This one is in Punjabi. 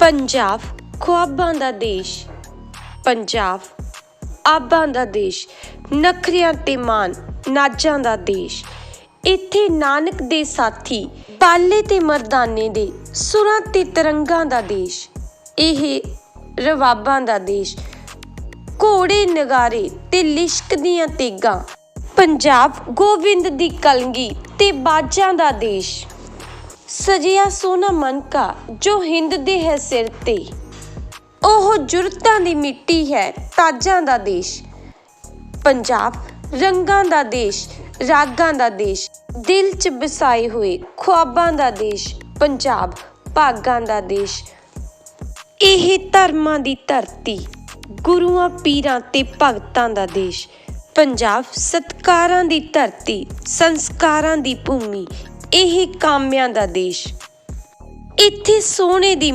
ਪੰਜਾਬ ਖੁਆਬਾਂ ਦਾ ਦੇਸ਼, ਪੰਜਾਬ ਆਬਾਂ ਦਾ ਦੇਸ਼, ਨਖਰਿਆਂ ਤੇ ਮਾਨ ਨਾਜਾਂ ਦਾ ਦੇਸ਼। ਇੱਥੇ ਨਾਨਕ ਦੇ ਸਾਥੀ ਪਾਲੇ ਤੇ ਮਰਦਾਨੇ ਦੇ ਸੁਰਾਂ ਤੇ ਤਰੰਗਾਂ ਦਾ ਦੇਸ਼, ਇਹ ਰਵਾਬਾਂ ਦਾ ਦੇਸ਼। ਘੋੜੇ ਨਗਾਰੇ ਤੇ ਲਿਸ਼ਕਦੀਆਂ ਤੇਗਾਂ, ਪੰਜਾਬ ਗੋਬਿੰਦ ਦੀ ਕਲਗੀ ਤੇ ਬਾਜਾਂ ਦਾ ਦੇਸ਼। ਸਜਿਆ ਸੋਨਾ ਮਨਕਾ ਜੋ ਹਿੰਦ ਦੇ ਹੈ ਸਿਰ ਤੇ। ਉਹ ਜੁਰਤਾਂ ਦੀ ਮਿੱਟੀ ਹੈ ਤਾਜਾਂ ਦਾ ਦੇਸ਼। ਪੰਜਾਬ ਰੰਗਾਂ ਦਾ ਦੇਸ਼, ਰਾਗਾਂ ਦਾ ਦੇਸ਼, ਦਿਲ 'ਚ ਵਸਾਏ ਹੋਏ ਖੁਆਬਾਂ ਦਾ ਦੇਸ਼, ਪੰਜਾਬ ਭਾਗਾਂ ਦਾ ਦੇਸ਼। ਇਹ ਧਰਮਾਂ ਦੀ ਧਰਤੀ, ਗੁਰੂਆਂ, ਪੀਰਾਂ ਤੇ ਭਗਤਾਂ ਦਾ ਦੇਸ਼। ਪੰਜਾਬ ਸਤਕਾਰਾਂ ਦੀ ਧਰਤੀ, ਸੰਸਕਾਰਾਂ ਦੀ ਭੂਮੀ ਇਹ ਕਾਮਿਆਂ ਦਾ ਦੇਸ਼। ਇੱਥੇ ਸੋਨੇ ਦੀ